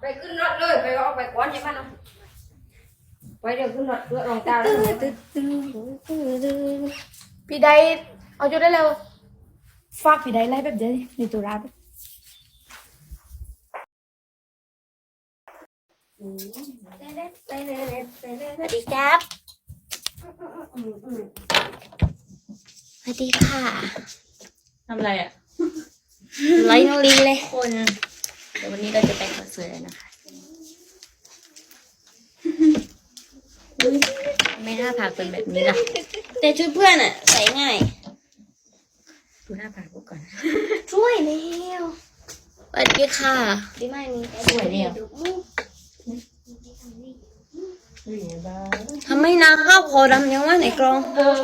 ไปขึ้นรถเลยไปเอาไปก้อนยังไงเนาะไปเดี๋ยวขึ้นรถเพื่อรองเท้าแล้วพี่ได้เอาจุดได้แล้วฝากพี่ได้ไล่แบบเดียวในตัวร้านสวัสดีครับสวัสดีค่ะทำอะไรอะไลฟ์น้องลิงเลยคน เดี๋ยววันนี้เราจะไปคอนเสิร์ตแล้วนะคะอุ๊ยไม่น่าผากเป็นแบบนี้ล่ะ แต่ชุดเพื่อนอะใส่ง่าย ดูหน้าผากกูก่อน ช่วยแล้วสวัสดีค่ะ ดีมากนี่สวยเดียวเฮ้ยบ้าทำไมนางข้าวคอดำยังว่าในกรอง เออ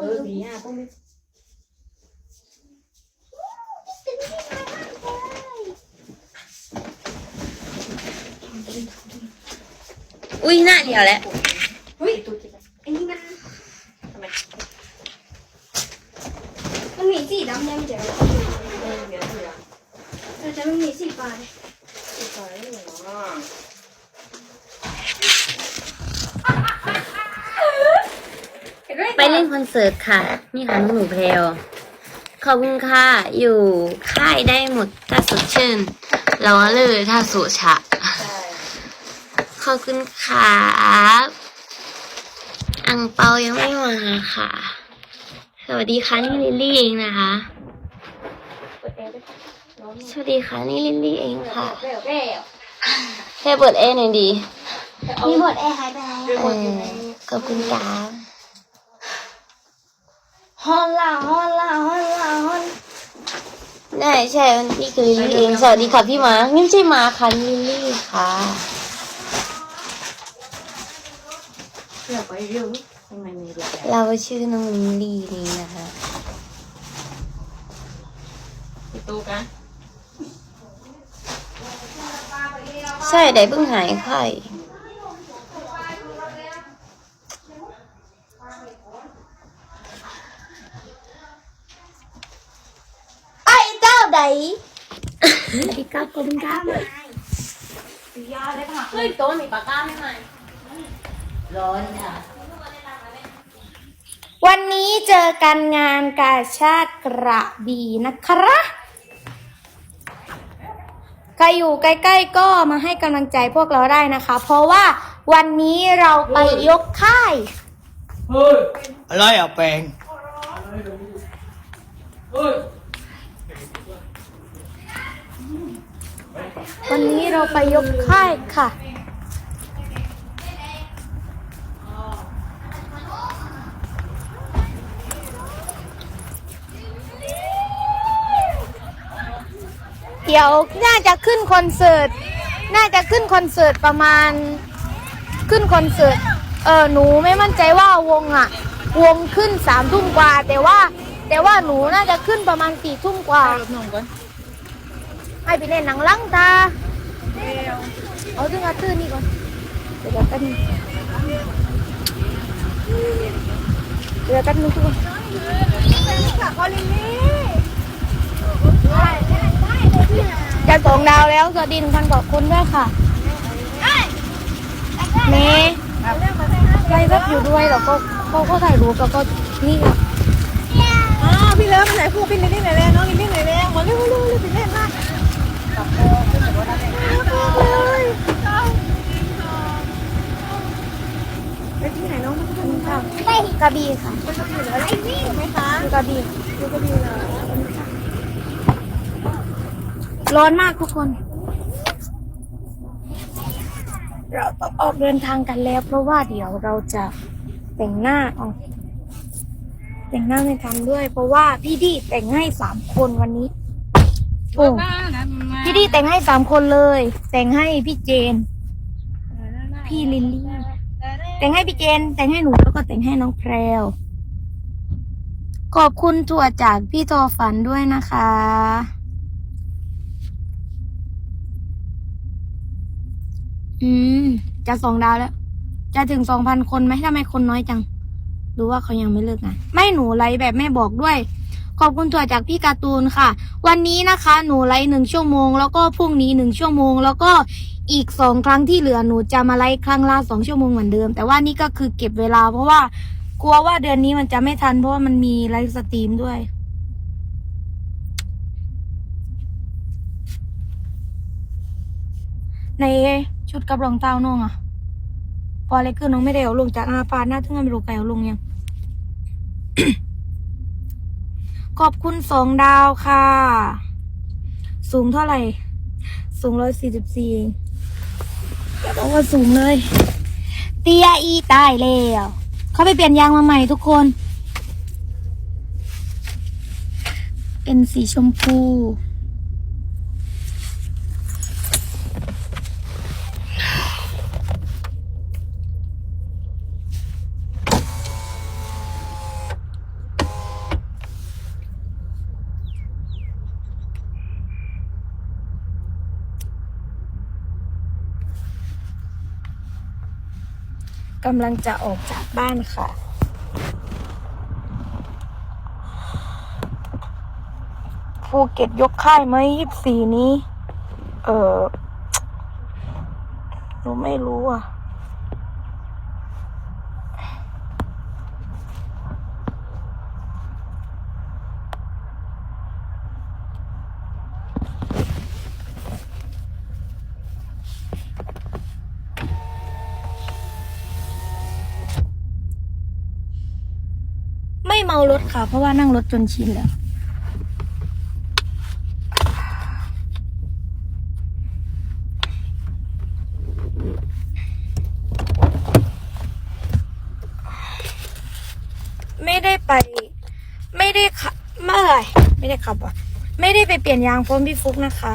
เออปีหน้าต้องไม่ อุ้ยหน้าเดียวแหละเฮ้ยตุ๊กตาอันนี้มันทำไมมันมีสีดำยังเดียวเออเดี๋ยวเดี๋ยวแต่มันมีสีฟ้าติดต่อได้เหรอไปเล่นคอนเสิร์ตค่ะ นี่ค่ะน้องหนูเพลวขอบคุณค่ะ อยู่ค่ายได้หมดถ้าสดชื่นเราเลยถ้าสุชะ อบคุณครับอังเปายังไม่มาค่ะ สวัสดีค่ะนี่ลิลลี่เองนะคะเปิดแอร์ได้ปะร้อนสวัสดีค่ะนี่ลิลลี่เองค่ะเร็วเร็วแค่เปิดแอร์หน่อยดีมีหมดแอร์หายไปแล้วเออขอบคุณครับฮอนล่าฮอนล่าฮอนล่าฮอนได้ใช่นี่คือลิลลี่เอง สวัสดีค่ะพี่มานี่ไม่ใช่มาค่ะนี่ลิลลี่ค่ะ เพื่อไปเร็วทำไมมีรถแอร์เราชื่อน้องลิลลี่นี่นะคะประตูกันใช่ได้เพิ่งหายไข้ไอ้เจ้าใดสวัสดีครับขอบคุณครับเฮ้ยโต๊ะมีปากกาไหมไหม ร้อนค่ะ วันนี้เจอกันงานกาชาติกระบี่นะคะใครอยู่ใกล้ ๆ ก็มาให้กำลังใจพวกเราได้นะคะ เพราะว่าวันนี้เราไปยกค่ายอะไรอะแปลงวันนี้เราไปยกค่ายค่ะ เดี๋ยวน่าจะขึ้นคอนเสิร์ต น่าจะขึ้นคอนเสิร์ตประมาณ ขึ้นคอนเสิร์ต เออหนูไม่มั่นใจว่าวงอะวงขึ้นสามทุ่มกว่า แต่ว่า แต่ว่าหนูน่าจะขึ้นประมาณสี่ทุ่มกว่ารถนมก่อนให้ไปเล่นหนังลังตา เอาถึงอาตื้อนี่ก่อน เดี๋ยวกันงเดี๋ยวกันนึงทุกคน จะสองดาวแล้วสวัสดีหนึ่งพันกว่าคนด้วยค่ะเมย์ไล่รับอยู่ด้วยแล้วก็เขาก็ถ่ายรูปแล้วก็นี่ค่ะอ้าวพี่เลิฟมาไหนพูดพี่ลิลลี่ไหนแรงน้องลิลลี่ไหนแรงมาเร็วเร็วเร็วพี่เล่นมากไปที่ไหนน้องค่ะไปกระบี่ค่ะอะไรนี่ไหมคะกระบี่อยู่กระบี่เลย ร้อนมากทุกคน เราต้องออกเดินทางกันแล้ว เพราะว่าเดี๋ยวเราจะแต่งหน้าเอาแต่งหน้าไม่ทันด้วย เพราะว่าพี่ดีแต่งให้สามคนวันนี้โอ้พี่ดีแต่งให้สามคนเลย แต่งให้พี่เจน พี่ลิลลี่แต่งให้พี่เจน แต่งให้หนูแล้วก็แต่งให้น้องแพรวขอบคุณถั่วจากพี่ทอฝันด้วยนะคะ อืม จะสองดาวแล้ว จะถึงสองพันคนไหมทำไมคนน้อยจัง รู้ว่าเขายังไม่เลิกงานไม่หนูไลฟ์แบบแม่บอกด้วย ขอบคุณถั่วจากพี่การ์ตูนค่ะ วันนี้นะคะ หนูไลฟ์หนึ่งชั่วโมง แล้วก็พรุ่งนี้หนึ่งชั่วโมง แล้วก็อีกสองครั้งที่เหลือหนูจะมาไลฟ์ครั้งละสองชั่วโมงเหมือนเดิม แต่ว่านี่ก็คือเก็บเวลา เพราะว่ากลัวว่าเดือนนี้มันจะไม่ทันเพราะว่ามันมีไลฟ์สตรีมด้วยใน ชุดกับรองเท้าน้องอะพออะไรขึ้นน้องไม่ได้เอาลงจากอาปาหน้าทึ่งไม่รู้ใครเอาลงยังขอบคุณสองดาวค่ะ สูงเท่าไหร่ สูงร้อยสี่สิบสี่อย่าบอกว่าสูงเลย เตียอีตายแล้วเขาไปเปลี่ยนยางมาใหม่ทุกคน เป็นสีชมพู กำลังจะออกจากบ้านค่ะ ภูเก็ตยกค่ายไหมยี่สี่นี้ เออหนูไม่รู้อะ ไม่ เมารถค่ะ เพราะว่านั่งรถจนชินแล้ว ไม่ได้ไป ไม่ได้ขับเมื่อไหร่ไม่ได้ขับอะ ไม่ได้ไปเปลี่ยนยางพร้อมพี่ฟุกนะคะ